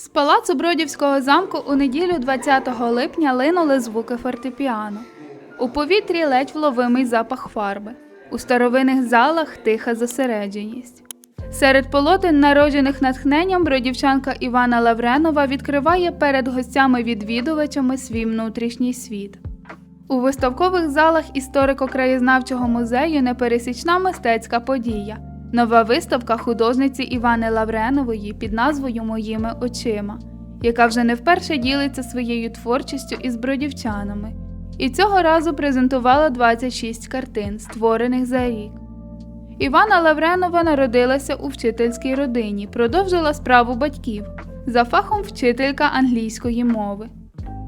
З палацу Бродівського замку у неділю 20 липня линули звуки фортепіано. У повітрі ледь вловимий запах фарби. У старовинних залах тиха зосередженість. Серед полотен, народжених натхненням, бродівчанка Івана Лавренова відкриває перед гостями-відвідувачами свій внутрішній світ. У виставкових залах історико-краєзнавчого музею непересічна мистецька подія. Нова виставка художниці Івани Лавренової під назвою Моїми очима, яка вже не вперше ділиться своєю творчістю із бродівчанами. І цього разу презентувала 26 картин, створених за рік. Івана Лавренова народилася у вчительській родині, продовжила справу батьків за фахом вчителька англійської мови.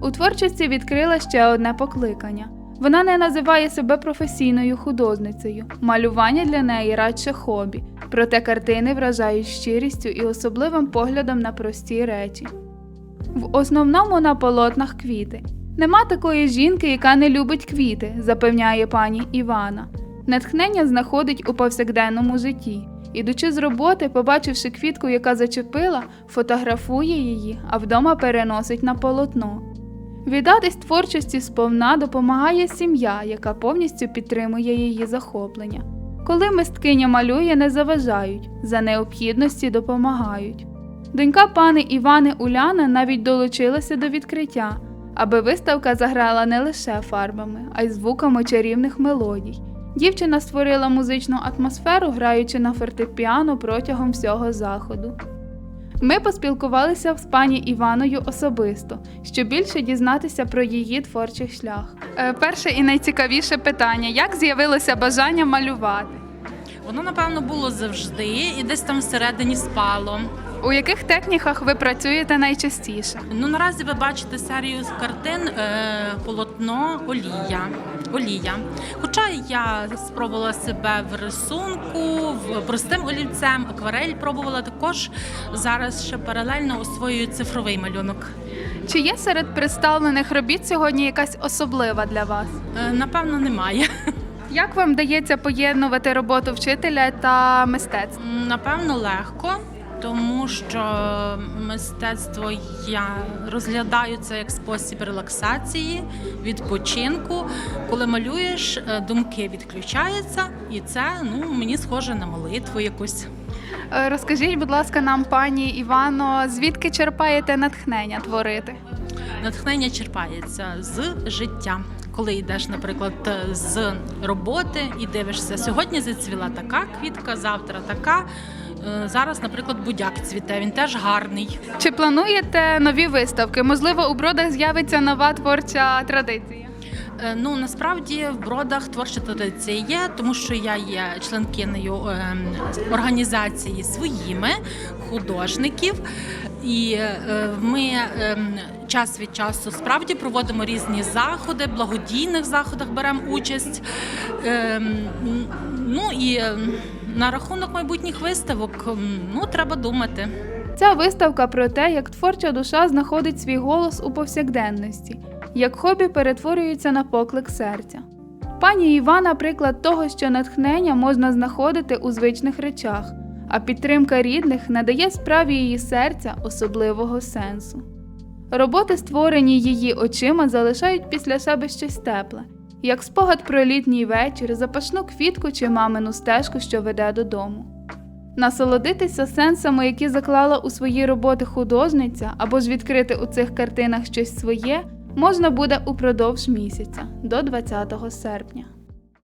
У творчості відкрила ще одне покликання. Вона не називає себе професійною художницею. Малювання для неї радше хобі, проте картини вражають щирістю і особливим поглядом на прості речі. В основному на полотнах квіти. Нема такої жінки, яка не любить квіти, запевняє пані Івана. Натхнення знаходить у повсякденному житті. Ідучи з роботи, побачивши квітку, яка зачепила, фотографує її, а вдома переносить на полотно. Віддатись творчості сповна допомагає сім'я, яка повністю підтримує її захоплення. Коли мисткиня малює, не заважають, за необхідності допомагають. Донька пани Івани Уляна навіть долучилася до відкриття, аби виставка заграла не лише фарбами, а й звуками чарівних мелодій. Дівчина створила музичну атмосферу, граючи на фортепіано протягом всього заходу. Ми поспілкувалися з пані Іваною особисто, щоб більше дізнатися про її творчий шлях. Е, перше і найцікавіше питання: як з'явилося бажання малювати? Воно, напевно, було завжди і десь там всередині спало. У яких техніках ви працюєте найчастіше? Ну, наразі ви бачите серію з картин е, полотно олія. олія. Хоча я спробувала себе в рисунку, в простим олівцем, акварель пробувала також. Зараз ще паралельно освоюю цифровий малюнок. Чи є серед представлених робіт сьогодні якась особлива для вас? Е, напевно, немає. Як вам вдається поєднувати роботу вчителя та мистецтво? М, Напевно, легко, тому що мистецтво я розглядаю це як спосіб релаксації, відпочинку. Коли малюєш, е, думки відключаються, і це ну мені схоже на молитву якусь. Е, Розкажіть, будь ласка, нам, пані Івано, звідки черпаєте натхнення творити? Натхнення черпається з життя. Коли йдеш, наприклад, з роботи і дивишся, сьогодні зацвіла така квітка, завтра така. Е, Зараз, наприклад, будяк цвіте, він теж гарний. Чи плануєте нові виставки? Можливо, у бродах з'явиться нова творча традиція? Е, Ну насправді в бродах творча традиція є, тому що я є членкинею е, організації своїми художників, і е, ми е, час від часу справді проводимо різні заходи, благодійних заходах беремо участь. Е, Ну і на рахунок майбутніх виставок ну треба думати. Ця виставка про те, як творча душа знаходить свій голос у повсякденності, як хобі перетворюється на поклик серця. Пані Івана приклад того, що натхнення можна знаходити у звичних речах, а підтримка рідних надає справі її серця особливого сенсу. Роботи, створені її очима, залишають після себе щось тепле, як спогад про літній вечір, запашну квітку чи мамину стежку, що веде додому. Насолодитися сенсами, які заклала у свої роботи художниця, або ж відкрити у цих картинах щось своє, можна буде упродовж місяця до 20 серпня.